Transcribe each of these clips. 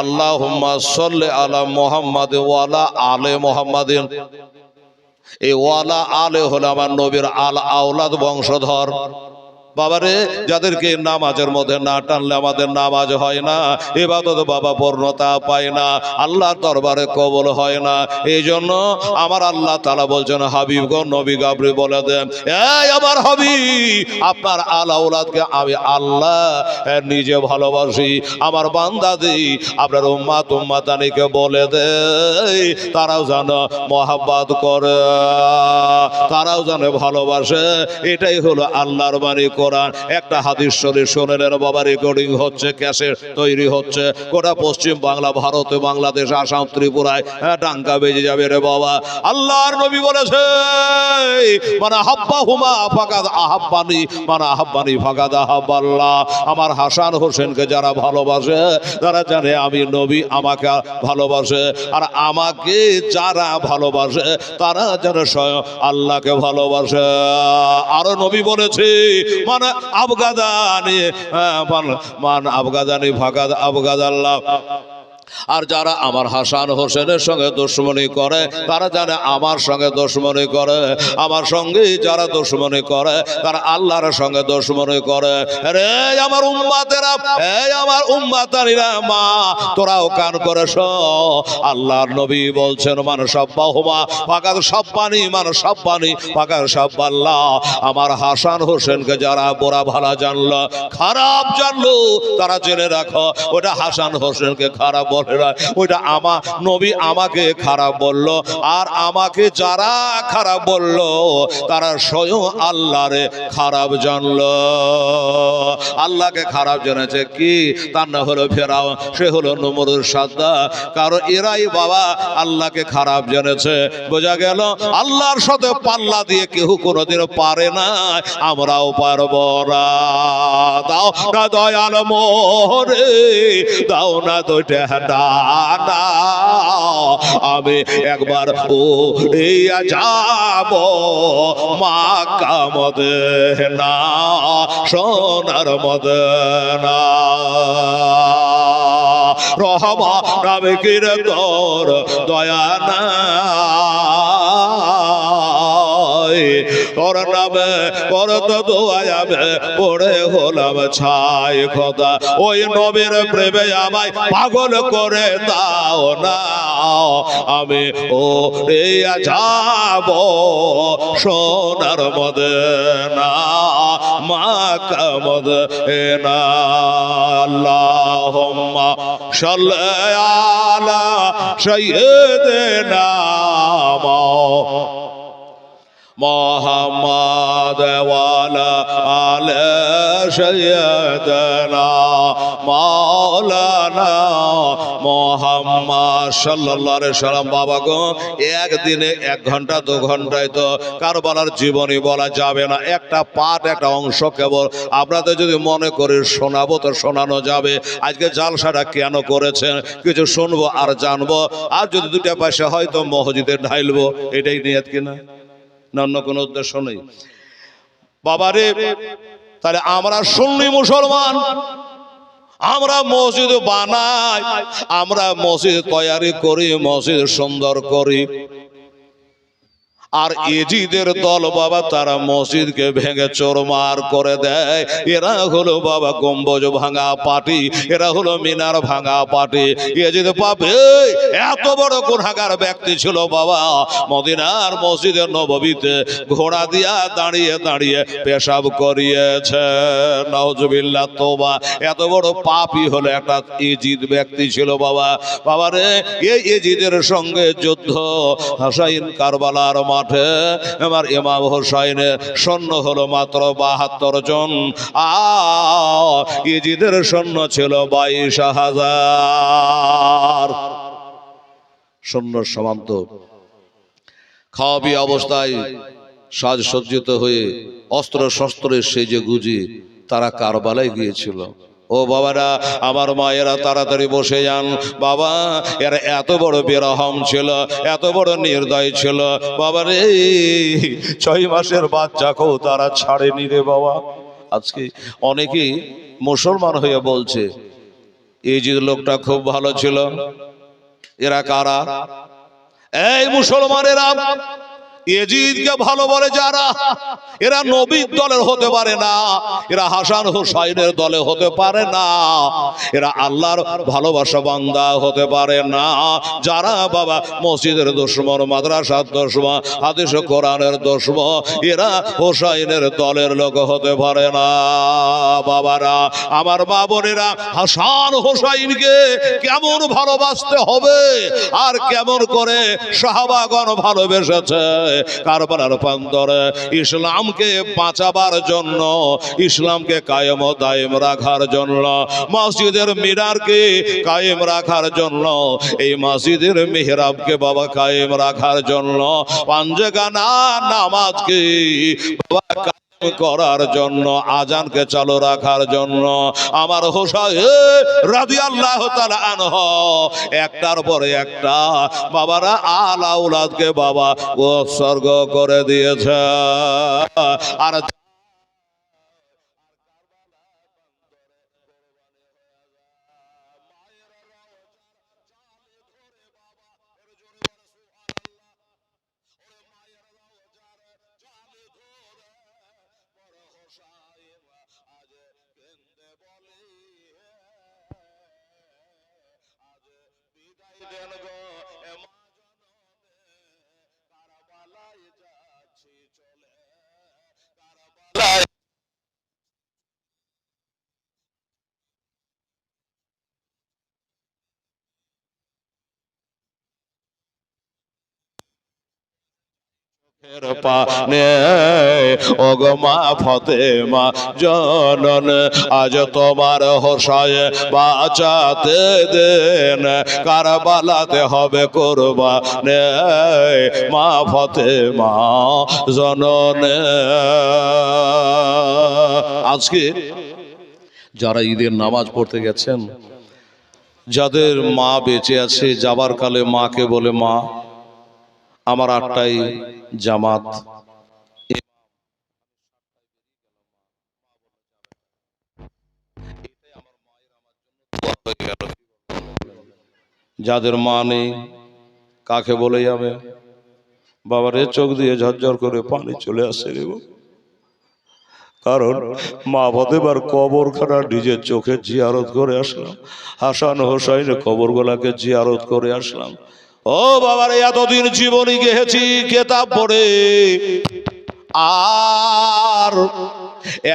আল্লাহ সাল্লি আলা মোহাম্মদ ওয়ালা আলে মোহাম্মদিন। এই ওয়ালা আলে হলো আমার নবীর আল আওলাদ বংশধর। বাবারে, যাদেরকে নামাজের মধ্যে না টানলে আমাদের নামাজ হয় না এবাদত বাবা পূর্ণতা পায় না, আল্লাহর দরবারে কবল হয় না। এই জন্য আমার আল্লাহ তালা বলছেন, হাবিব গো, নবী গাবরি বলে দেন, এই আমার হাবি আপনার আলাউলাদকে আমি আল্লাহ নিজে ভালোবাসি। আমার বান্দা আপনার উম্মাত উম্মাতানিকে বলে দে তারাও যেন মহাব্বাত করে, তারাও যেন ভালোবাসে। এটাই হলো আল্লাহর বাণী। কোরআন। একটা হাদিস শোনেলেন বাবা রেকর্ডিং হচ্ছে তৈরি হচ্ছে। গোটা পশ্চিম বাংলা, ভারতে, বাংলাদেশ, আসাম, ত্রিপুরায় হ্যাঁ বেজে যাবে রে বাবা। আল্লাহর নবী বলেছে মানে হুমা মানে আমার হাসান হোসেনকে যারা ভালোবাসে, তারা জানে আমি নবী, আমাকে ভালোবাসে। আর আমাকে যারা ভালোবাসে, তারা যেন স্বয়ং আল্লাহকে ভালোবাসে। আরও নবী বলেছে মানে আবগাদানি হ্যাঁ, মান- আবগাদানি ফাকাদ আবগাদ আল্লাহ আর যারা আমার হাসান হোসেনের সঙ্গে দুশ্মনী করে, তারা জানে আমার সঙ্গে দুশ্মনী করে। আমার সঙ্গে যারা দুশ্মনী করে, তারা আল্লাহর সঙ্গে দুশ্মনী করে। রে আমার উম্মাতেরা এই আমার উম্মাতারিরা, মা, তোরাও কান করে আল্লাহর নবী বলছেন মানে সব্বাহুমা পাকার সব্বানি মানে সব্বানি পাকার সব্বাল্লাহ। আমার হাসান হোসেনকে যারা বোরা ভালা জানলো, খারাপ জানলো, তারা জেনে রাখো, ওটা হাসান হোসেনকে খারাপ বলে ওইটা আমা নবী আমাকে খারাপ বলল, আর আমাকে যারা খারাপ বলল, তারা স্বয়ং আল্লাহরে খারাপ জানলো। আল্লাহকে খারাপ জেনেছে কি? তার না হলো ফেরাও সে হলো নমরুর সাদ্দা। কারণ এরাই বাবা আল্লাহকে খারাপ জেনেছে। বোঝা গেল, আল্লাহর সাথে পাল্লা দিয়ে কেউ কোনোদিন পারে না, আমরাও পারব না। দাও না দয়াল মোহরে, দাও না দুইটা ডানা আমি একবার ও এই যাব মা মদে না সোনার মদনা রহমা নামে কির তোর দয়া না। তোর নামে তোর তো দোয়া যাবে পড়ে হলাম ছাই খোদা। ওই নবীর প্রেমে আমায় পাগল করে দাও না। আমি ও রে যাব সোনার মদে না মা কামদ না আল্লাহুম্মা সাল্লি আলা সাইয়্যিদিনা মোহাম্মদ ওয়ালা আলে সৈয়দনা মাওলানা মোহাম্মদ সাল্লাল্লাহু আলাইহি সাল্লাম বাবা গো, একদিনে এক ঘণ্টা, দু ঘন্টায় তো কারবালার জীবনী বলা যাবে না। একটা পাঠ, একটা অংশ কেবল আপনাদের যদি মনে করি শোনাবো তো শোনানো যাবে। আজকে জালসাটা কেন করেছেন? কিছু শুনব আর জানব। আর যদি দুটা পয়সা হয়তো মসজিদে ঢাইলবো। এটাই নিয়ত কিনা? না অন্য কোনো উদ্দেশ্য নেই। বাবারে, তাহলে আমরা শুনলি মুসলমান। আমরা মসজিদ বানাই, আমরা মসজিদ তৈরি করি, মসজিদ সুন্দর করি। আর এজিদের দল বাবা তারা মসজিদকে ভেঙে চোরমার করে দেয়। এরা হলো বাবা গম্বজ ভাঙা পাটি, এরা হলো মিনার ভাঙা পাটি। এজিদ পাবে এত বড় গুণাগার ব্যক্তি ছিল বাবা। মদিনার মসজিদের নববীতে ঘোড়া দিয়া দাঁড়িয়ে দাঁড়িয়ে পেশাব করিয়েছে। নজবিল্লা তোবা। এত বড় পাপই হলো একটা ইজিদ ব্যক্তি ছিল বাবা। বাবারে, এই ইজিদের সঙ্গে যুদ্ধ, হাসাইন কারবালার মাঠে। আমার ইমাম হোসাইনের সৈন্য হলো মাত্র বাহাত্তর জন। আ ইজিদের সৈন্য ছিল বাইশ হাজার। সৈন্য সমান্ত। খাওয়াবি অবস্থায় সাজসজ্জিত হয়ে অস্ত্র শস্ত্রে সেজে গুজি তারা কারবালায় গিয়েছিল। ও বাবারা, আমার মায়েরা তাড়াতাড়ি বসে যান। বাবা, এরা এত বড় বেরহম ছিল, এত বড় নির্দয় ছিল। বাবা রে, ছয় মাসের বাচ্চাকেও তারা ছাড়েনি রে বাবা। আজকে অনেকেই মুসলমান হয়ে বলছে, এই যে লোকটা খুব ভালো ছিল, এরা কারা? এই মুসলমানেরা এজিদকে ভালো বলে যারা, এরা নবীর দলের হতে পারে না, এরা হাসান হুসাইনের দলে হতে পারে না, এরা আল্লাহর ভালোবাসা বান্দা হতে পারে না। যারা বাবা মসজিদের দুশ্মন, মাদ্রাসার দুশ্মন, হাদিস কোরআনের দুশ্মন, এরা হুসাইনের দলের লোক হতে পারে না। বাবারা, আমার মা বোনেরা, হাসান হোসাইনকে কেমন ভালোবাসতে হবে আর কেমন করে সাহাবাগণ ভালোবেসেছে? কারবালার প্রান্তরে ইসলামকে বাঁচাবার জন্য, ইসলামকে কায়েম দায়েম রাখার জন্য, মসজিদের মিনারকে কায়েম রাখার জন্য, এই মসজিদের মেহরাবকে বাবা কায়েম রাখার জন্য পাঞ্জগানা নামাজকে বাবা করার জন্য, আজানকে চালু রাখার জন্য। আমার রাজি আল্লাহ আনহ। একটার পরে একটা। বাবারা, আলা উলাদকে বাবা উৎসর্গ করে দিয়েছে। আর চোখের ওগমা জনন, আজ তোমার হোসায় বাঁচাতে দেন, কারবালাতে হবে কোরবানে। মা ফতেমা, জননে। আজকে যারা ঈদের নামাজ পড়তে গেছেন, যাদের মা বেঁচে আছে, যাবার কালে মাকে বলে, মা, আমার আটটাই জামাত। যাদের মা নেই, কাকে বলে যাবে? বাবারে চোখ দিয়ে ঝরঝর করে পানি চলে আসে রে কারণ মা ফতেবার কবরখানা নিজের চোখে জিয়ারত করে আসলাম। হাসান হোসাইনের কবরগুলাকে জিয়ারত করে আসলাম। ও বাবারে, এতদিন জীবনী গেছি কেতাব পড়ে। আর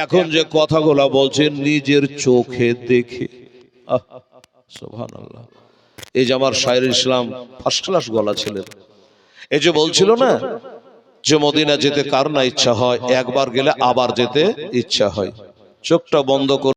এখন যে কথাগুলা বলছেন নিজের চোখে দেখে। এই যে আমার শাহির ইসলাম ফার্স্ট ক্লাস গলা ছিলেন এই যে বলছিল না যে মদিনা যেতে কার না ইচ্ছা হয়, একবার গেলে আবার যেতে ইচ্ছা হয়। চোখটা বন্ধ করে